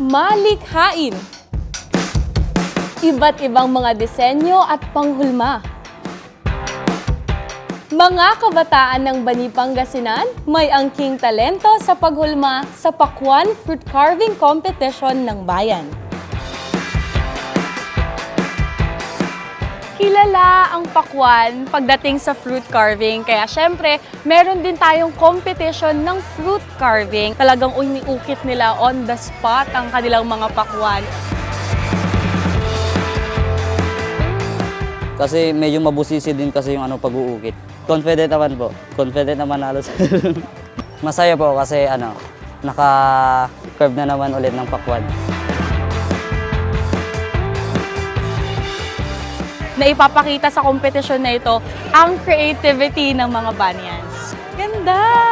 malikhain. Iba't ibang mga disenyo at panghulma. Mga kabataan ng Bani Pangasinan may angking talento sa paghulma sa Pakwan Fruit Carving Competition ng Bayan. Kilala ang Pakwan pagdating sa fruit carving. Kaya syempre, meron din tayong competition ng fruit carving. Talagang uniukit nila on the spot ang kanilang mga pakwan. Kasi medyo mabusisi din kasi yung ano pag-uukit. Confident naman po. Confident naman halos. Masaya po kasi ano, naka-curve na naman ulit ng pakwan. Na ipapakita sa competition na ito ang creativity ng mga banyans. Ganda!